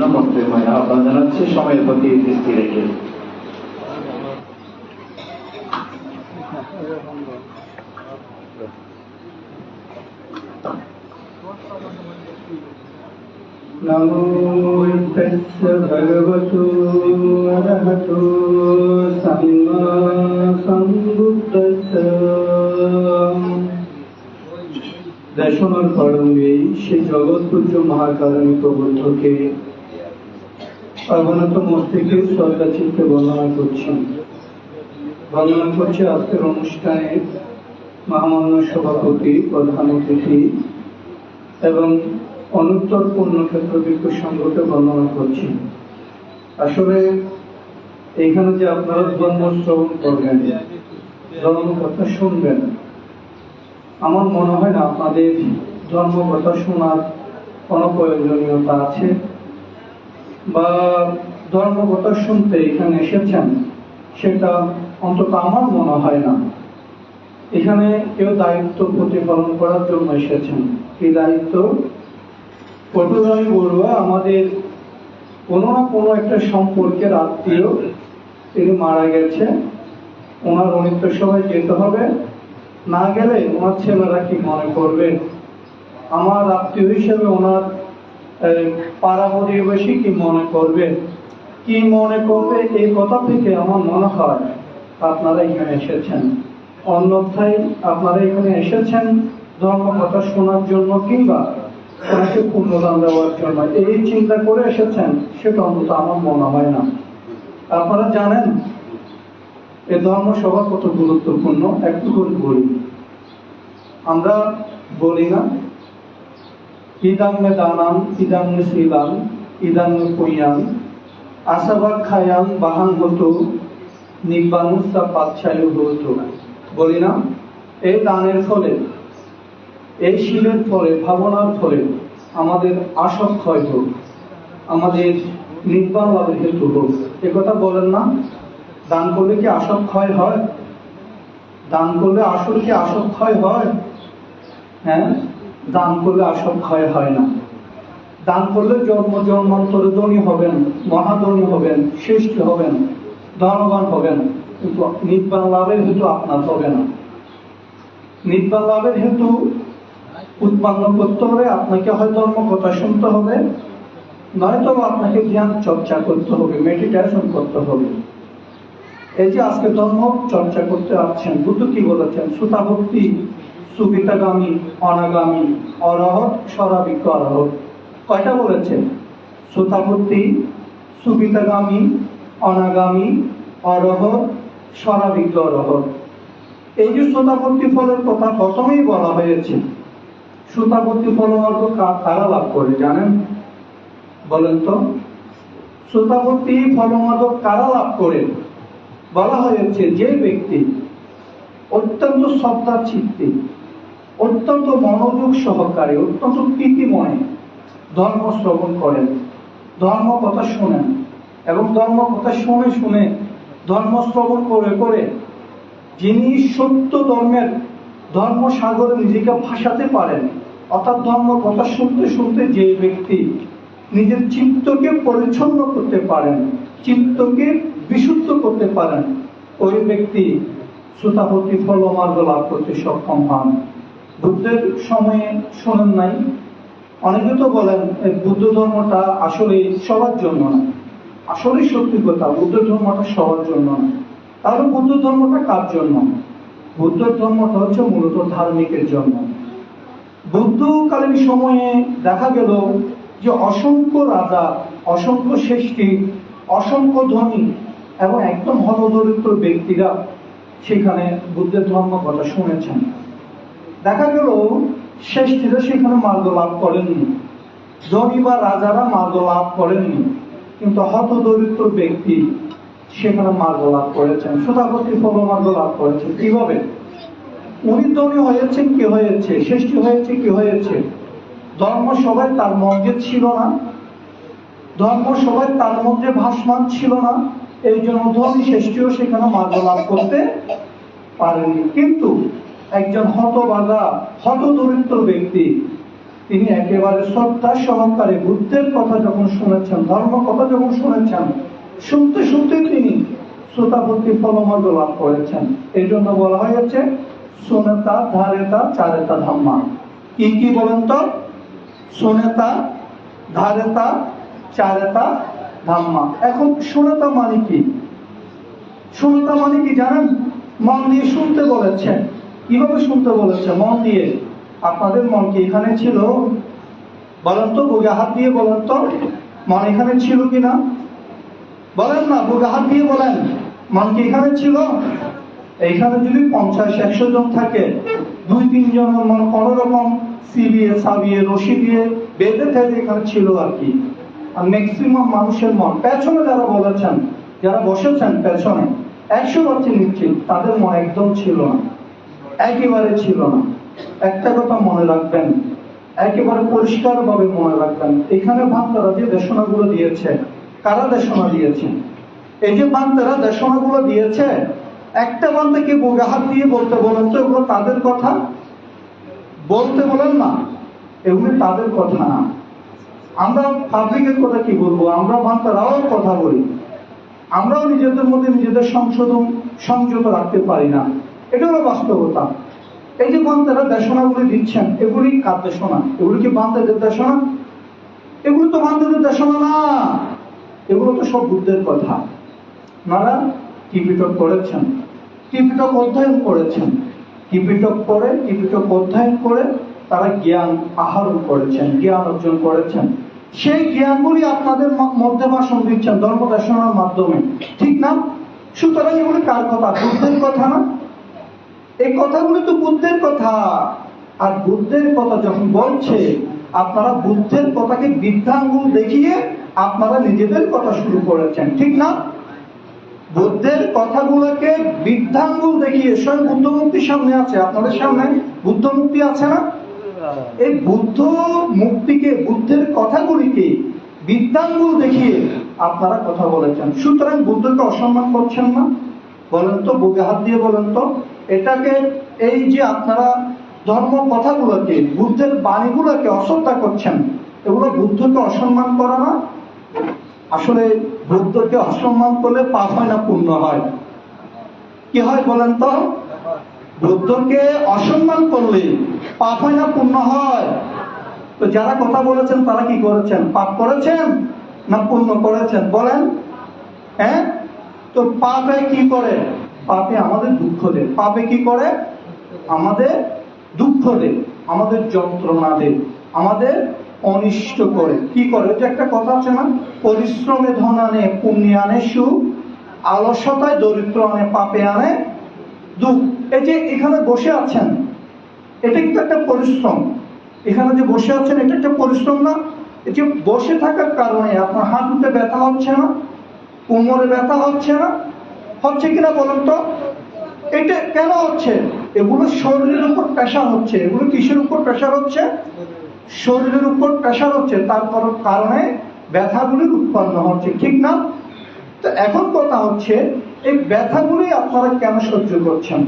জন্য বক্তব্য আহ্বান জানাচ্ছি সময়ের প্রতি দৃষ্টি রেখে नमो तस्य भगवतो अरहतो सम्मा सम्बुद्धस्य দেশনার করঙ্গে সেই জগৎপুত্র মহাকারণী প্রবন্ধকে অবনত মস্তিকে শ্রদ্ধা চিত্তে বর্ণনা করছি। বর্ণনা করছে আজকের অনুষ্ঠানে মহামান্য সভাপতি, প্রধান অতিথি এবং অনুত্তর পূর্ণক্ষেত্র বিক্ষু সংঘকে বর্ণনা করছি। আসলে এইখানে যে আপনারা ধর্ম শ্রবণ করবেন, ধর্ম কথা শুনবেন, আমার মনে হয় না আপনাদের ধর্ম কথা শোনার কোনো প্রয়োজনীয়তা আছে। বা ধর্ম কথা শুনতে এখানে এসেছেন, সেটা অন্তত আমার মনে হয় না। এখানে কেউ দায়িত্ব প্রতিপালন করার জন্য এসেছেন। এই দায়িত্ব? প্রথমে আমি আমাদের কোনো না কোনো একটা সম্পর্কের আত্মীয় তিনি মারা গেছে। ওনার অনিত্য সভায় যেতে হবে। না গেলে ওনার ছেলেরা কি মনে করবে? আমার আত্মীয় হিসেবে ওনার পাড়া প্রতিবেশী কি মনে করবে? কি মনে করবে? এই কথা থেকে আমার মনে হয় আপনারা এখানে এসেছেন। অন্যথায় আপনারা এখানে এসেছেন ধর্ম কথা শোনার জন্য কিংবা ওনাকে পুণ্যদান দেওয়ার জন্য। এই চিন্তা করে এসেছেন, সেটা অন্তত আমার মনে হয় না। আপনারা জানেন, এ ধর্ম সভা কত গুরুত্বপূর্ণ? একটু করে বলি। আমরা বলি না ইদাম্মে দানাম ইদাম্মে শিলাম ইদাম্মে পুয়াম আশাবাদ খায়াম বাহান হতো নিব্বানুসা পাচ্ছায়ু হতো বলি না, এই দানের ফলে, এই শিলের ফলে, ভাবনার ফলে আমাদের আসক্ষয় হোক আমাদের নির্বাণ লাভের হেতু হোক এ কথা বলেন না, দান করলে কি আসক ক্ষয় হয়? দান করলে আসল কি আসক ক্ষয় হয়? হ্যাঁ? দান করলে আসক্ষয় হয় না। দান করলে জন্ম, জন্মান্তরে ধনী হবেন, মহাধনী হবেন শ্রেষ্ঠ হবেন, ধনবান হবেন, কিন্তু নির্বাণ লাভের হেতু আপনার হবে না। নির্বাণ লাভের হেতু উৎপন্ন করতে হবে, আপনাকে হয় ধর্ম কথা শুনতে হবে নয়তো আপনাকে জ্ঞান চর্চা করতে হবে মেডিটেশন করতে হবে। এই যে আজকে ধর্ম চর্চা করতে আসছেন, বুদ্ধ কি বলেছেন? সুতাভক্তি সুবিতাগামী অনাগামী, অরহত সরাবিজ্ঞ অরহত কয়টা বলেছেন? সুতাভক্তি সুবিতাগামী অনাগামী, অরহত সরাবিজ্ঞ অরহত এই যে শ্রোতাপত্তি ফলের কথা প্রথমেই বলা হয়েছে শ্রোতাপত্তি ফলমার্গ কা- কারা লাভ করে জানেন? বলেন তো শ্রোতাপত্তি ফলমার্গ কারা লাভ করে? বলা হয়েছে যে ব্যক্তি অত্যন্ত শ্রদ্ধা চিত্তে অত্যন্ত মনোযোগ সহকারে, অত্যন্ত প্রীতিময় ধর্ম শ্রবণ করেন। ধর্ম কথা শোনেন এবং ধর্ম কথা শুনে শুনে ধর্ম শ্রবণ করে করে যিনি সত্য ধর্মের ধর্ম সাগরে নিজেকে ভাসাতে পারেন, অর্থাৎ ধর্ম কথা শুনতে শুনতে যে ব্যক্তি নিজের চিত্তকে পরিচ্ছন্ন করতে পারেন, চিত্তকে বিশুদ্ধ করতে পারেন, ওই ব্যক্তি শ্রোতাপতি ফলমার্গ লাভ করতে সক্ষম হন। বুদ্ধের সময়ে শোনেন নাই। অনেকে তো বলেন বুদ্ধ ধর্মটা আসলে সবার জন্য না। আসলে সত্যি কথা, বুদ্ধ ধর্মটা সবার জন্য না। তাহলে বুদ্ধ ধর্মটা কার জন্য? বুদ্ধ ধর্মটা হচ্ছে মূলত ধার্মিকের জন্য। বুদ্ধকালীন সময়ে দেখা গেল যে অসংখ্য রাজা, অসংখ্য শ্রেষ্ঠী অসংখ্য ধনী এবং একদম হতদরিদ্র ব্যক্তিরা সেখানে বুদ্ধের ধর্ম কথা শুনেছেন। দেখা গেল শ্রেষ্ঠীরা সেখানে মার্গ লাভ করেননি। ধনী বা রাজারা মার্গ লাভ করেননি, কিন্তু হতদরিদ্র ব্যক্তি সেখানে মার্গ লাভ করেছেন। সুতাপতি মার্গ লাভ করেছেন। কীভাবে? উনি ধনী হয়েছেন, কি হয়েছে? সৃষ্টি হয়েছে, কি হয়েছে? ধর্ম সবাই তার মধ্যে ছিল না। ধর্ম সবাই তার মধ্যে ভাসমান ছিল না। এই জন্য ধনী শ্রেষ্ঠীও সেখানে মার্গ লাভ করতে পারেনি। কিন্তু একজন হতবাগা হত দরিদ্র ব্যক্তি। তিনি একেবারে শ্রদ্ধা সহকারে বুদ্ধের কথা যখন শুনেছেন, ধর্ম কথা যখন শুনেছেন, শুনতে শুনতে তিনি শ্রোতাপত্তি ফলমর্দ লাভ করেছেন। এই জন্য বলা হয়েছে, সোনেতা, ধারেতা, চারেতা, ধাম্মা। কি কি বলেন তো? সোনেতা, ধারেতা, চারেতা, ধাম্মা। এখন সোনেতা মানে কি? শুনতা মানে কি জানেন? মন দিয়ে শুনতে বলেছে কীভাবে শুনতে বলেছে? মন দিয়ে। আপনাদের মন কি এখানে ছিল? বলেন তো, বুকে হাত দিয়ে বলেন তো। মন এখানে ছিল কিনা? বলেন না, বুকে হাত দিয়ে বলেন। মন কি এখানে ছিল? এইখানে যদি পঞ্চাশ, একশো জন থাকে, দুই, তিন জনের মন কোনো রকম সিবিয়ে, সাবিয়ে, রশি দিয়ে বেঁধে থেকে এখানে ছিল আর কি। আর ম্যাক্সিমাম মানুষের মন। পেছনে যারা বলেছেন, যারা বসেছেন, পেছনে, একশো পার্সেন্ট নিশ্চিত তাদের মন একদম ছিল না। একেবারে ছিল না। একটা কথা মনে রাখবেন, একেবারে পরিষ্কার ভাবে মনে রাখবেন, এখানে ভান্তারা যে দেশনাগুলো দিয়েছে, কারা দেশনা দিয়েছে? এই যে বান্তারা দেশনাগুলো দিয়েছে, একটা বান্তাকে বুকে হাত দিয়ে বলতে বলেন তো এগুলো তাদের কথা? বলতে বলেন না, এগুলি তাদের কথা না। আমরা পাবলিকের কথা কি বলব? আমরা বান্তারাও কথা বলি। আমরাও নিজেদের মধ্যে নিজেদের সংশোধন, সংযত রাখতে পারি না। এটা হলো বাস্তবতা। এই যে বান্তারা দেশনাগুলি দিচ্ছেন, এগুলি কার দেশনা? এগুলি কি বান্তাদের দেশনা? এগুলো তো বান্তাদের দেশনা না। এগুলো তো সব বুদ্ধের কথা। ওনারা টিপিটক করেছেন টিপিটক অধ্যয়ন করেছেন। টিপিটক পড়ে টিপিটক অধ্যয়ন করে তারা জ্ঞান আহরণ করেছেন, জ্ঞান অর্জন করেছেন। সেই জ্ঞানগুলি আপনাদের মধ্যে ভাষণ দিচ্ছেন ধর্মদর্শনের মাধ্যমে। ঠিক না? সুতরাং এগুলি কার কথা? বুদ্ধের কথা না? এই কথাগুলো তো বুদ্ধের কথা। আর বুদ্ধের কথা যখন বলছে, আপনারা বুদ্ধের কথাকে বৃদ্ধাঙ্গুল দেখিয়ে আপনারা নিজেদের কথা শুরু করেছেন, ঠিক না? বুদ্ধের কথাগুলোকে বৃদ্ধাঙ্গুল দেখিয়ে স্বয়ং বুদ্ধ মুক্তির সামনে আছে, আপনাদের সামনে বুদ্ধ মুক্তি আছে না? এই বুদ্ধ মুক্তিকে বুদ্ধের কথাগুলিকে বৃদ্ধাঙ্গুল দেখিয়ে আপনারা কথা বলেছেন। সুতরাং বুদ্ধকে অসম্মান করছেন না। বলেন তো, বুকে হাত দিয়ে বলেন তো। এটাকে এই যে আপনারা ধর্ম কথাগুলোকে, বুদ্ধের বাণীগুলোকে অশ্রদ্ধা করছেন, এগুলো বুদ্ধকে অসম্মান করা না? আসলে বুদ্ধকে অসম্মান করলে পাপ হয় না পূর্ণ হয়। কি হয় বলেন তো? বুদ্ধকে অসম্মান করলে পাপ হয় না পূর্ণ হয়। তো যারা কথা বলেছেন, তারা কি করেছেন? পাপ করেছেন না পূর্ণ করেছেন? বলেন। হ্যাঁ? তো পাপে কি করে? পাপে আমাদের দুঃখ দেয় পাপে কি করে? আমাদের দুঃখ দেয় আমাদের যন্ত্রণা দেয় আমাদের অনিষ্ট করে। কি করে? ওই যে একটা কথা আছে না, পরিশ্রমে ধন আনে, পুণ্যে আনে, সুখ। আলসতায় দরিদ্র আনে, পাপে আনে, দুঃখ। এই যে এখানে বসে আছেন, এটা কিন্তু একটা পরিশ্রম। এখানে যে বসে আছেন, এটা একটা পরিশ্রম না। এই যে বসে থাকার কারণে আপনার হাঁটুতে ব্যথা হচ্ছে না, কোমরে ব্যথা হচ্ছে না হচ্ছে কিনা বলুন তো? এটা কেন হচ্ছে? এগুলো শরীরের উপর প্রেশার হচ্ছে। এগুলো কিসের উপর প্রেশার হচ্ছে? শরীরের উপর প্রেশার হচ্ছে। তার কারণ- ব্যথাগুলি উৎপন্ন হচ্ছে। ঠিক না? তো এখন কথা হচ্ছে, এই ব্যথাগুলি আপনারা কেন সহ্য করছেন?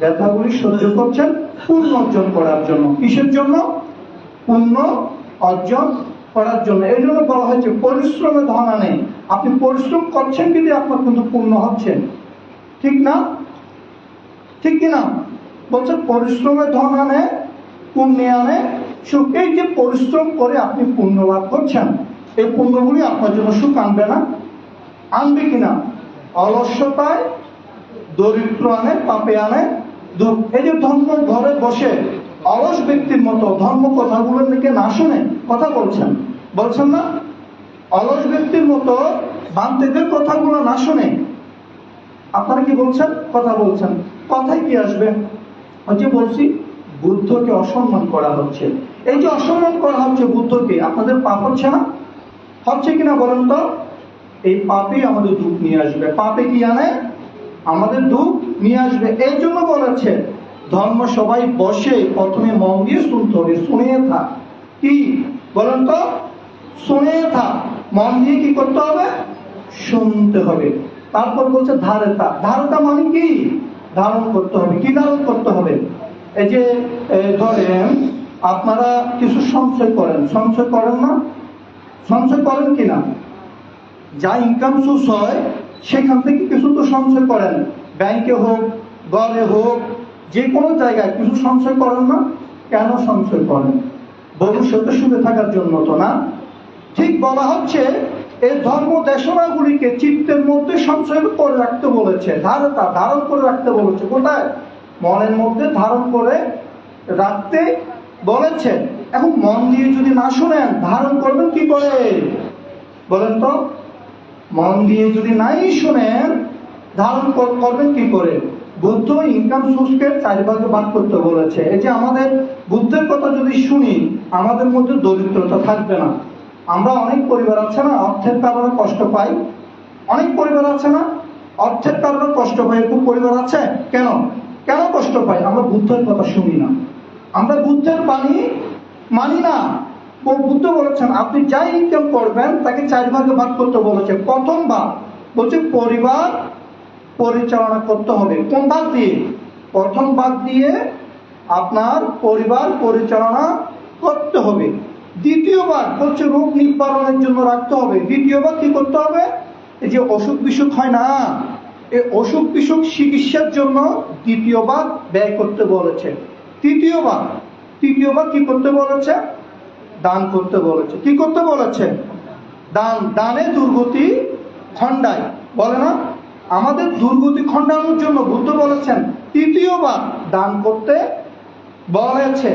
ব্যথাগুলি সহ্য করছেন পুণ্য অর্জন করার জন্য। কিসের জন্য? পূর্ণ অর্জন করার জন্য। এই জন্য বলা হয়েছে, পরিশ্রমে ধন আনে আপনি পরিশ্রম করছেন কিন্তু আপনার কিন্তু পূর্ণ হচ্ছে। ঠিক না? ঠিক কিনা? বলছে, পরিশ্রমে ধন আনে, পুণ্যে আনে। সুখ এই যে পরিশ্রম করে আপনি পুণ্য লাভ করছেন, এই পুণ্যগুলি আপনার জন্য সুখ আনবে না? আনবে কিনা? অলস্যতায় দরিদ্র আনে, পাপে আনে এই যে ধর্ম ঘরে বসে অলস ব্যক্তির মতো ধর্ম কথাগুলো নাকি না শুনে কথা বলছেন? বলছেন না? অলস ব্যক্তির মতো বান্তেদের কথাগুলো না শুনে আপনারা কি বলছেন? কথা বলছেন। কথায় কি আসবে? যে বলছি, বুদ্ধকে অসম্মান করা হচ্ছে। এই যে অসম্মান করা হচ্ছে বুদ্ধকে, আপনাদের পাপ হচ্ছে না? হচ্ছে কিনা বলেন তো? এই পাপই আমাদের দুঃখ নিয়ে আসবে। পাপে কি আনে আমাদের দুঃখ নিয়ে আসবে। এই জন্য বলেছে, ধর্ম সবাই বসে প্রথমে মন দিয়ে শুনতে হবে, শুনে থাক। কি? বলেন তো? শুনে থাক। মন দিয়ে কি করতে হবে? শুনতে হবে। তারপর বলছে ধারেতা ধারেতা মানে কি? ধারণ করতে হবে। কি ধারণ করতে হবে? এই যে ধরেন আপনারা কিছু সঞ্চয় করেন। সঞ্চয় করেন না? সঞ্চয় করেন কিনা? যা ইনকাম সোর্স হয়, সেখান থেকে কিছু তো সঞ্চয় করেন। ব্যাংকে হোক, ঘরে হোক, যে কোনো জায়গায় কিছু সঞ্চয় করেন না? কেন সঞ্চয় করেন? ভবিষ্যতে সুখে থাকার জন্য তো না। ঠিক বলা হচ্ছে এই ধর্ম দেশনাগুলিকে চিত্তের মধ্যে সঞ্চয় করে রাখতে বলেছে ধারতা ধারণ করে রাখতে বলেছে। কোথায়? মনের মধ্যে ধারণ করে রাখতে বলেছেন এখন মন দিয়ে যদি না শুনেন, ধারণ করবেন কি করে? বলেন তো, মন দিয়ে যদি নাই শুনেন, ধারণ করবেন কি করে? বুদ্ধ ইনকাম সোর্সকে চার ভাগে ভাগ করতে বলেছে। এই যে আমাদের বুদ্ধের কথা যদি শুনি, আমাদের মধ্যে দরিদ্রতা থাকবে না। আমরা অনেক পরিবার আছে না, অর্থের কারণে কষ্ট পাই। অনেক পরিবার আছে না, অর্থের কারণে কষ্ট পাই। এরকম পরিবার আছে? কেন? কেন কষ্ট পাই? আমরা বুদ্ধের কথা শুনি না। আমরা বুদ্ধের বাণী মানি না। বুদ্ধ বলেছেন, আপনি যাই ইনকাম করবেন, তাকে চার ভাগে ভাগ করতে বলেছে প্রথম ভাগ বলছে পরিবার পরিচালনা করতে হবে। কোন ভাগ দিয়ে? প্রথম ভাগ দিয়ে আপনার পরিবার পরিচালনা করতে হবে। দ্বিতীয় হচ্ছে রোগ নিবারণের জন্য রাখতে হবে। দ্বিতীয়বার কি করতে হবে? এই যে অসুখ বিসুখ হয় না, এই অসুখ বিসুখ চিকিৎসার জন্য দ্বিতীয়বার ব্যয় করতে বলেছে। তৃতীয়বার তৃতীয়বার তৃতীয় কি করতে বলেছে? দান করতে বলেছে। কি করতে বলেছে? দান, দানে দুর্গতি খণ্ডায়। বলে না? আমাদের দুর্গতি খণ্ডানোর জন্য বুদ্ধ বলেছেন, তৃতীয়বার দান করতে বলেছে।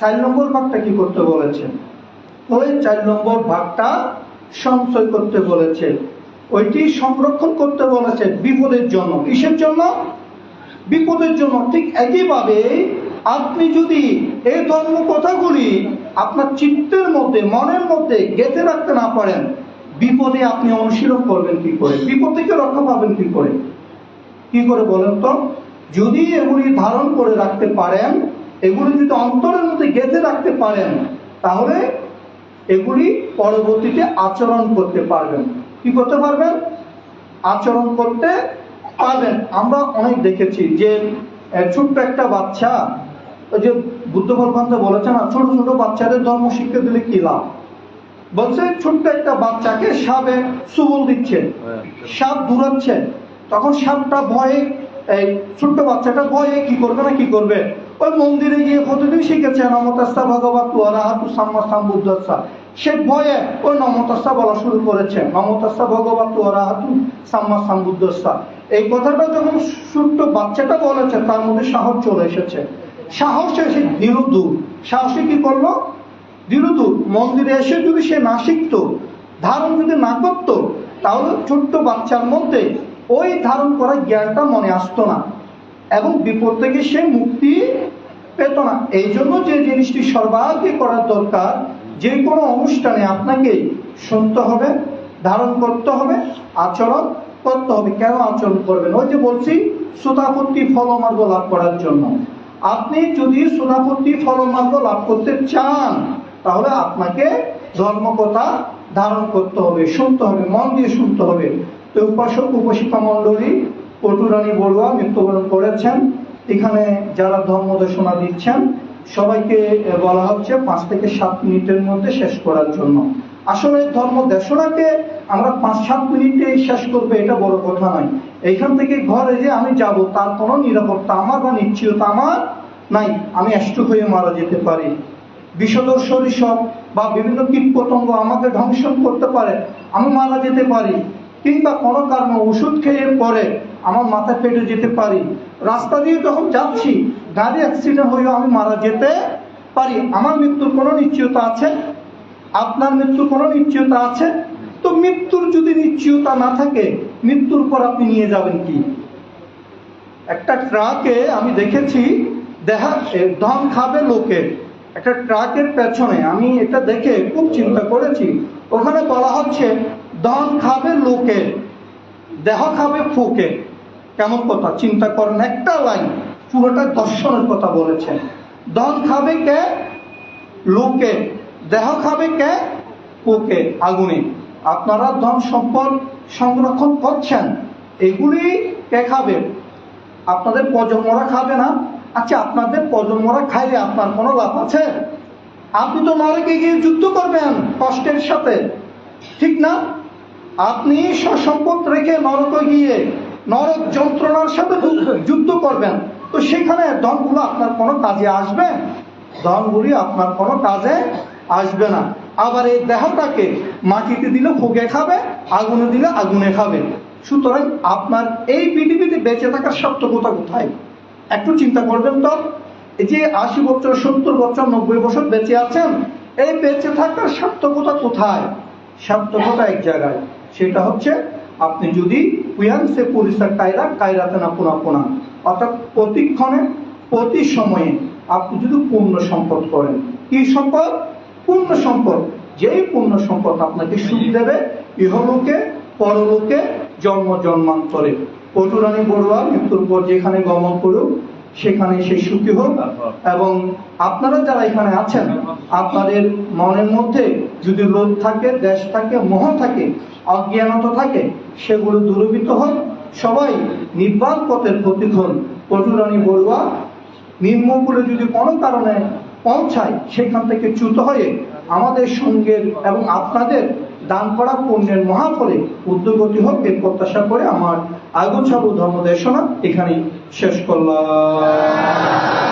চার নম্বর ভাগটা কি করতে বলেছে? ওই চার নম্বর ভাগটা সঞ্চয় করতে বলেছে। ওইটি সংরক্ষণ করতে বলেছে বিপদের জন্য। কিসের জন্য? বিপদের জন্য। ঠিক একইভাবে আপনি যদি এই ধর্ম কথাগুলি আপনার চিত্তের মধ্যে, মনের মধ্যে গেঁথে রাখতে না পারেন, বিপদে আপনি অনুশীলন করবেন কি করে? বিপদ থেকে রক্ষা পাবেন কি করে? কি করে বলেন তো? যদি এগুলি ধারণ করে রাখতে পারেন, এগুলি যদি অন্তরের মধ্যে গেঁথে রাখতে পারেন, তাহলে এগুলি পরবর্তীতে আচরণ করতে পারবেন। কি করতে পারবেন? আচরণ করতে পারবেন। আমরা অনেক দেখেছি যে ছোট্ট একটা বাচ্চা ওই যে বুদ্ধ ভগবান তো বলেছে না ছোট ছোট বাচ্চাদের ধর্ম শিক্ষা দিলে কি লাভ? বলছে ছোট্ট একটা বাচ্চাকে সাপে সুবল দিচ্ছে সাপ দূরাচ্ছে তখন সাপটা ভয়ে এই ছোট্ট বাচ্চাটা ভয়ে কি করবে না কি করবে? ওই মন্দিরে গিয়ে কতদিন শিখেছে নমতাস্তা ভগবত অরাহাতু সাম্মা সাম্বুদ্ধস্তা সে ভয়ে ওই নমতাস্তা বলা শুরু করেছে। নমতাস্তা ভগবত অরাহাতু সাম্মা সাম্বুদ্ধস্তা এই কথাটা যখন ছোট্ট বাচ্চাটা বলেছে, তার মধ্যে সাহস চলে এসেছে। সাহসে এসে ধীর সাহসে কি করল? দ্রুত মন্দিরে এসে যদি সে না শিখতো, ধারণ যদি না করতো, তাহলে ছোট্ট বাচ্চার মধ্যে ওই ধারণ করা জ্ঞানটা মনে আসতো না। এবং বিপদ থেকে সে মুক্তি পেত না। এই জন্য যে জিনিসটি সর্বাগ্রে করার দরকার, যে কোনো অনুষ্ঠানে আপনাকে শুনতে হবে, ধারণ করতে হবে, আচরণ করতে হবে। কেন আচরণ করবেন? ওই যে বলছি, সুতাপত্তি ফলমার্গ লাভ করার জন্য। আপনি যদি সুতাপত্তি ফলমার্গ লাভ করতে চান, তাহলে আপনাকে ধর্মকথা ধারণ করতে হবে, শুনতে হবে, মন দিয়ে শুনতে হবে। তো উপাসক, উপাসিকা মণ্ডলী পটুরানী বড়ুয়া মৃত্যুবরণ করেছেন। এখানে যারা ধর্ম দেশনা দিচ্ছেন, সবাইকে বলা হচ্ছে পাঁচ থেকে সাত মিনিটের মধ্যে শেষ করার জন্য। আসলে ধর্ম দেশনাকে আমরা পাঁচ সাত মিনিটে শেষ করবে, এটা বড় কথা নয়। এইখান থেকে ঘরে যে আমি যাব, তার কোনো নিরাপত্তা আমার বা নিশ্চয়তা আমার নাই। আমি অ্যাস্ট্রোক হয়ে মারা যেতে পারি। বিষধর সরিষপ বা বিভিন্ন কীট পতঙ্গ আমাকে ধ্বংসন করতে পারে, আমি মারা যেতে পারি। কিংবা কোনো কারণে ওষুধ খেয়ে পরে আমার মাথা পেটে যেতে পারি। রাস্তা দিয়ে যখন যাচ্ছি, গাড়ি অ্যাক্সিডেন্ট হয়েও আমি মারা যেতে পারি। আমার মৃত্যুর কোনো নিশ্চয়তা আছে? আপনার মৃত্যুর কোনো নিশ্চয়তা আছে? তো মৃত্যুর যদি নিশ্চয়তা না থাকে, মৃত্যুর পর আপনি নিয়ে যাবেন কি? একটা ট্রাকে আমি দেখেছি, দেখা ধন খাবে লোকে। একটা ট্রাকের পেছনে, আমি এটা দেখে খুব চিন্তা করেছি। ওখানে বলা হচ্ছে, ধন খাবে লোকে, দেহ খাবে ফুকে। কেমন কথা? চিন্তা করেন, একটা লাইন পুরোটা দর্শনের কথা বলেছেন। ধন খাবে কে? লোকে। দেহ খাবে কে? পোকে। আগুনে। আপনারা ধন সম্পদ সংরক্ষণ করছেন। এগুলি কে খাবে? আপনাদের প্রজন্মরা খাবে না? আচ্ছা আপনাদের প্রজন্মরা খাইলে আপনার কোনো লাভ আছে? আপনি তো নরকে গিয়ে যুদ্ধ করবেন কষ্টের সাথে। ঠিক না? আপনি সসম্পদ রেখে নরকে গিয়ে নরক যন্ত্রণার সাথে যুদ্ধ করবেন। তো সেখানে ধনগুলো আপনার কোনো কাজে আসবে? ধনগুলি আপনার কোনো কাজে আসবে না। আবার এই দেহটাকে মাটিতে দিলে ফুগে খাবে, আগুনে দিলে আগুনে খাবে। সুতরাং আপনার এই পৃথিবীতে বেঁচে থাকার সার্থকতা কোথায়? একটু চিন্তা করবেন তো। এই যে আশি বছর, সত্তর বছর, নব্বই বছর বেঁচে আছেন, এই বেঁচে থাকার সার্থকতা কোথায়? সার্থকতা এক জায়গায়। সেটা হচ্ছে আপনি যদি উয়ান সে পরিষ্কার কায়রা কায়রাতে না পোনা পোনা। অর্থাৎ প্রতিক্ষণে, প্রতি সময়ে আপনি যদি পূর্ণ সম্পদ করেন, কি সম্পদ? পূর্ণ সম্পদ। যেই পূর্ণ সম্পদ আপনাকে সুখ দেবে, ইহলোকে, পরলোকে, জন্ম জন্মান্তরে। পটুরানী বড়ুয়া মৃত্যুর পর যেখানে গমন করুক সেখানে সে সুখী হোক। এবং আপনারা যারা এখানে আছেন, আপনাদের মনের মধ্যে যদি লোভ থাকে, দেশ থাকে, মোহ থাকে, অজ্ঞানতা থাকে, সেগুলো দূরীভূত হোক। সবাই নির্বাণ পথের প্রতীক হন পটুরানী বড়ুয়া নিম্নকুলে যদি কোনো কারণে পৌঁছায়, সেখান থেকে চ্যুত হয়ে আমাদের সঙ্গের এবং আপনাদের দান করা পুণ্যের মহাফলে উদ্যোগতি হোক এই প্রত্যাশা করে আমার আগুন সাবু ধর্ম দেশনা এখানেই শেষ করলাম